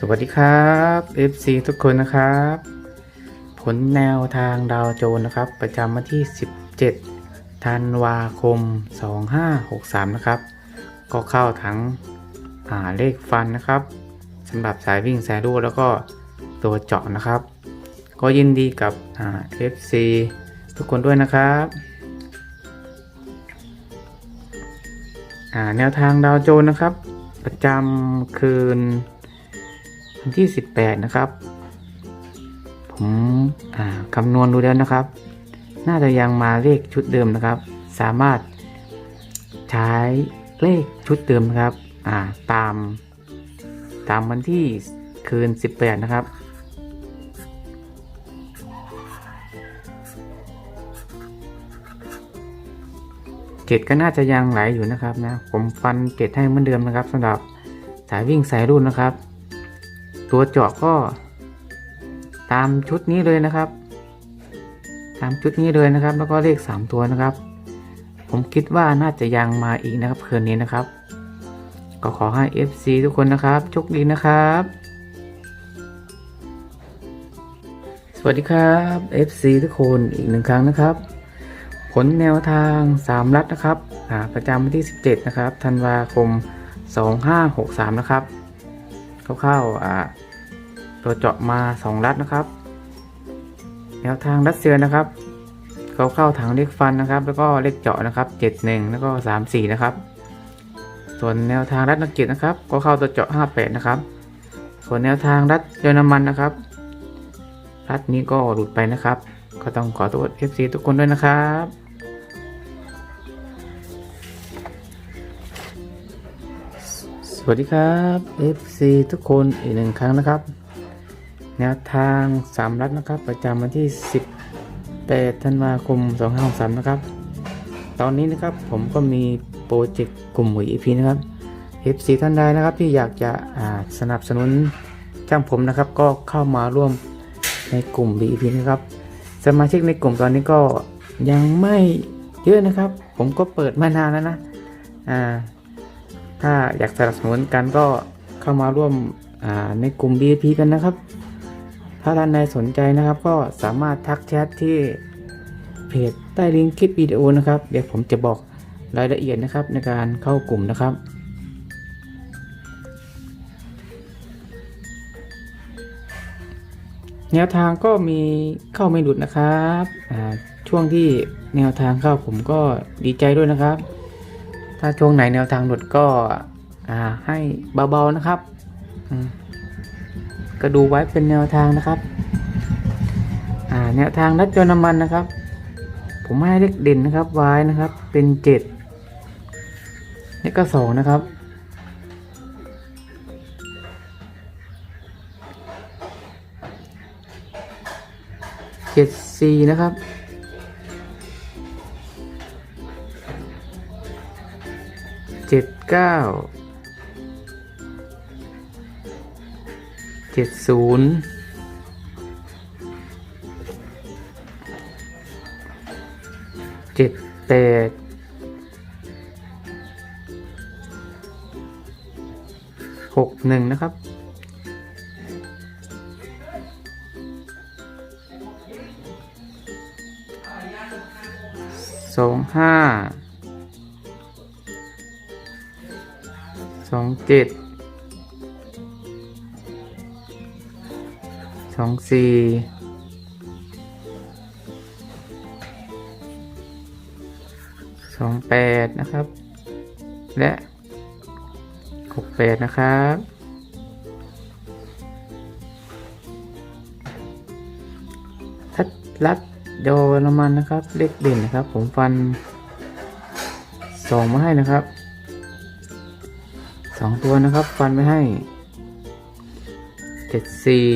สวัสดีครับ FC ทุกคนนะครับ ผลแนวทางดาวโจนนะครับ ประจำวันที่ 17 ธันวาคม 2563 นะครับ ก็เข้าทั้งอ่าเลขฟันนะครับสำหรับสายวิ่งสายรูดแล้วก็ตัวเจาะนะครับ ก็ยินดีกับอ่า FC ทุกคนด้วยนะครับอ่าแนวทางดาวโจนนะครับ ประจำคืน วันที่ 18 นะครับ ผมคำนวณดูแล้วนะครับ น่าจะยังมาเลขชุดเดิมนะครับ สามารถใช้เลขชุดเดิมนะครับาตาม ตามวันที่คืน 18 นะครับเจ็ดก็น่าจะยังไหลอยู่นะครับนะ ผมฟันเจ็ดให้เหมือนเดิมนะครับสำหรับสายวิ่งสายรุ่นนะครับ ตัวเจาะก็ตามชุดนี้เลยนะครับ ตามชุดนี้เลยนะครับ แล้วก็เลข 3 ตัวนะครับ ผมคิดว่าน่าจะยังมาอีกนะครับคืนนี้นะครับ ก็ขอให้ FC ทุกคนนะครับโชคดีนะครับ สวัสดีครับ FC ทุกคนอีกหนึ่งครั้งนะครับ ผลแนวทาง 3 รัฐนะครับประจำวันที่ 17 นะครับธันวาคม 2563 นะครับ เข้าๆอ่าตัวเจาะมา 2 รัดนะครับ แนวทางรัดเซียนะครับเขาเข้าถังเลขฟันนะครับ แล้วก็เลขเจาะนะครับ71แล้วก็34นะครับ ส่วนแนวทางรัดนักเกียรตินะครับ ก็เข้าตัวเจาะ58นะครับ ส่วนแนวทางรัดเยอรมันนะครับ รัดนี้ก็หลุดไปนะครับ ก็ต้องขอตัว FC ทุกคนด้วยนะครับ วัสดีครับ FC ทุกคนอีกหนึ่งครั้งนะครับ แนวทางสามรัฐนะครับ ประจำวันที่ 18 ธันวาคม 2563 นะครับ ตอนนี้นะครับผมก็มีโปรเจกต์กลุ่มหวย EP นะครับ FC ท่านใดนะครับที่อยากจะสนับสนุนจ้างผมนะครับ ก็เข้ามาร่วมในกลุ่ม VIP นะครับ สมาชิกในกลุ่มตอนนี้ก็ยังไม่เยอะนะครับ ผมก็เปิดมานานแล้วนะอ่า ถ้าอยากสนับสนุนกันก็เข้ามาร่วมในกลุ่ม VIP กันนะครับ ถ้าท่านใดสนใจนะครับก็สามารถทักแชทที่เพจใต้ลิงก์คลิปวิดีโอนะครับ เดี๋ยวผมจะบอกรายละเอียดนะครับในการเข้ากลุ่มนะครับแนวทางก็มีเข้าไม่หลุดนะครับ ช่วงที่แนวทางเข้าผมก็ดีใจด้วยนะครับ ถ้าช่วงไหนแนวทางหลุดก็ให้เบาๆนะครับ ก็ดูไว้เป็นแนวทางนะครับแนวทางรัดยนน้ำมันนะครับ ผมให้เลขเด่นนะครับไว้นะครับ เป็นเจ็ดและก็สองนะครับเจ็ดสี่นะครับ เก้าเจ็ดศูนย์เจ็ดแปดหกหนึ่งนะครับสองห้า สองเจ็ดสองสี่สองแปดนะครับ และหกแปดนะครับทัดรัดโดนมันนะครับ เลขเด่นนะครับ ผมฟันสองมาให้นะครับ สองตัวนะครับ ฟันไม่ให้เจ็ดสี่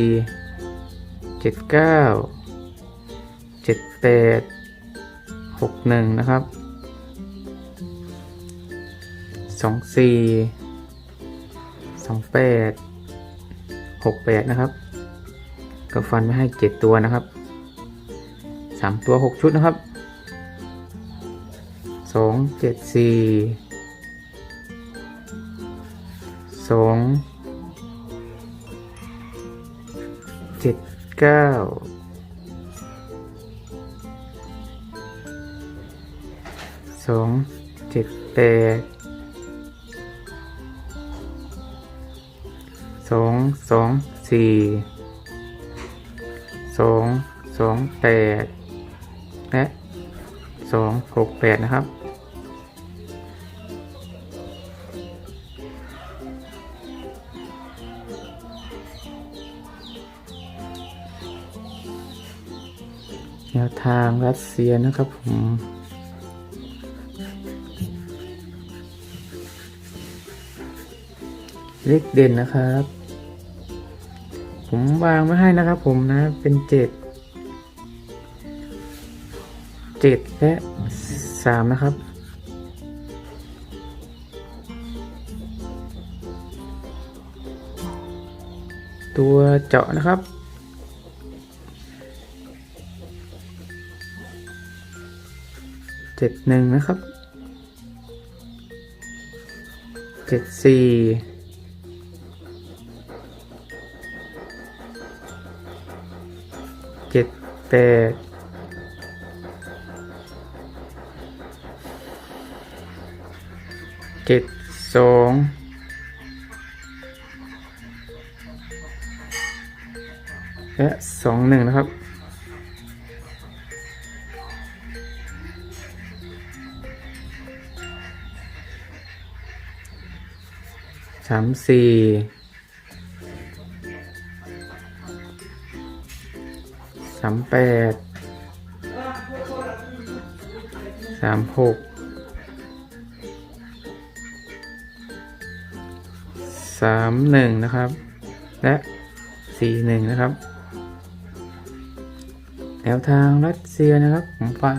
เจ็ดเก้าเจ็ดแปดหกหนึ่งนะครับสองสี่สองแปดหกแปดนะครับ ก็ฟันไม่ให้เจ็ดตัวนะครับสามตัวหกชุดนะครับสองเจ็ดสี่ สองเจ็ดเก้าสองเจ็ดแปดสองสองสี่สองสองแปดและสองหกแปดนะครับ ทางรัสเซียนะครับผมเลขเด่นนะครับ ผมวางไม่ให้นะครับผมนะเป็นเจ็ดเจ็ดและสามนะครับ ตัวเจาะนะครับ เจ็ดหนึ่งนะครับเจ็ดสี่เจ็ดแปดเจ็ดสองและสองหนึ่งนะครับ สามสี่สามแปดสามหกสามหนึ่งนะครับ และสี่หนึ่งนะครับ แนวทางรัสเซียนะครับ ผมฟัน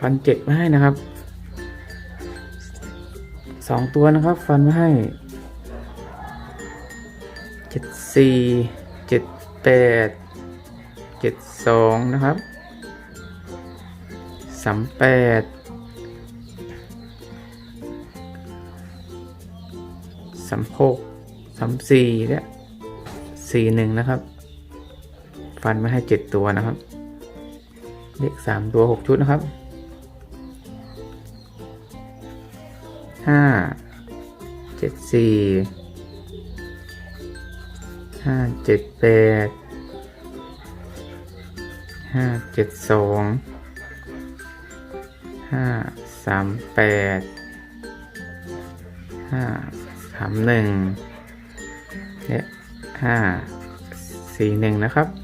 ฟันเจ็ดมาให้นะครับ สองตัวนะครับ ฟันไว้ให้เจ็ดสี่เจ็ดแปดเจ็ดสองนะครับสามแปดสามหกสามสี่และสี่หนึ่งนะครับ ฟันไว้ให้เจ็ดตัวนะครับ เลขสามตัวหกชุดนะครับ ห้าเจ็ดสี่ห้าเจ็ดแปดห้าเจ็ดสองห้าสามแปดห้าสามหนึ่งและห้าสี่หนึ่งนะครับ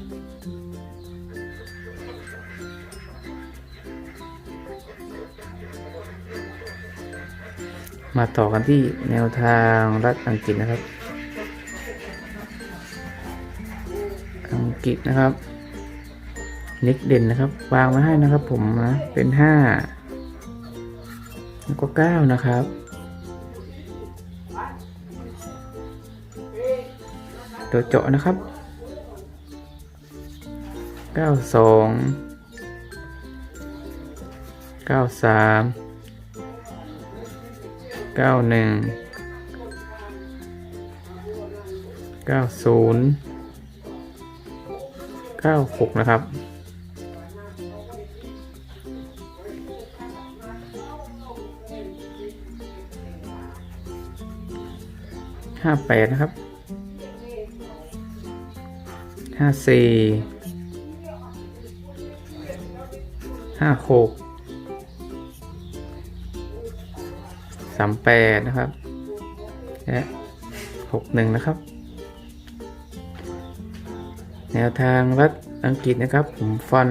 มาต่อกันที่แนวทางรัฐอังกฤษนะครับ อังกฤษนะครับเล็กเด่นนะครับ วางมาให้นะครับ ผมนะเป็นห้าแล้วก็เก้านะครับตัวเจาะนะครับเก้าสอง เก้าหนึ่งเก้าศูนย์เก้าหกนะครับ ห้าแปดนะครับ ห้าสี่ ห้าหกามแปดนะครับและหกหนึ่งนะครับ แนวทางรัฐอังกฤษนะครับ ผมฟัน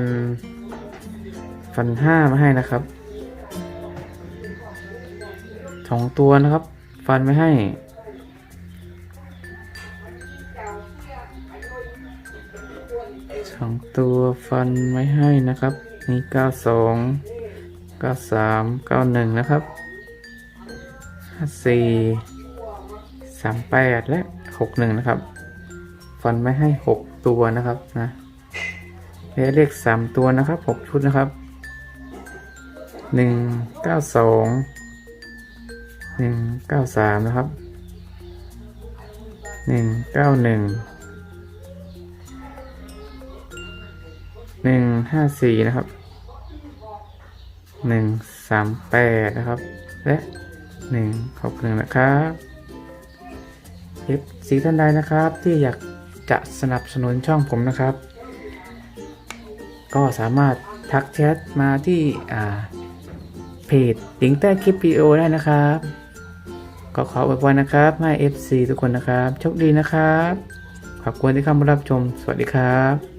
ฟันห้ามาให้นะครับสองตัวนะครับ ฟันไม่ให้สองตัวฟันไม่ให้นะครับ นี่เก้าสองเก้าสามเก้าหนึ่งนะครับ สี่สามแปดและหกหนึ่งนะครับ ฟันไม่ให้หกตัวนะครับนะเลขสามตัวนะครับหกชุดนะครับหนึ่งเก้าสองหนึ่งเก้าสามนะครับหนึ่งเก้าหนึ่งหนึ่งห้าสี่นะครับหนึ่งสามแปดนะครับ และ หนึ่งหกหนึ่งนะครับคลิปสีท่านใดนะครับ ที่อยากจะสนับสนุนช่องผมนะครับ ก็สามารถทักแชทมาที่เพจลิงใต้คลิปวิดีโอได้นะครับ ก็ขออวยพรนะครับให้ FC ทุกคนนะครับโชคดีนะครับ ขอบคุณที่เข้ามารับชม สวัสดีครับ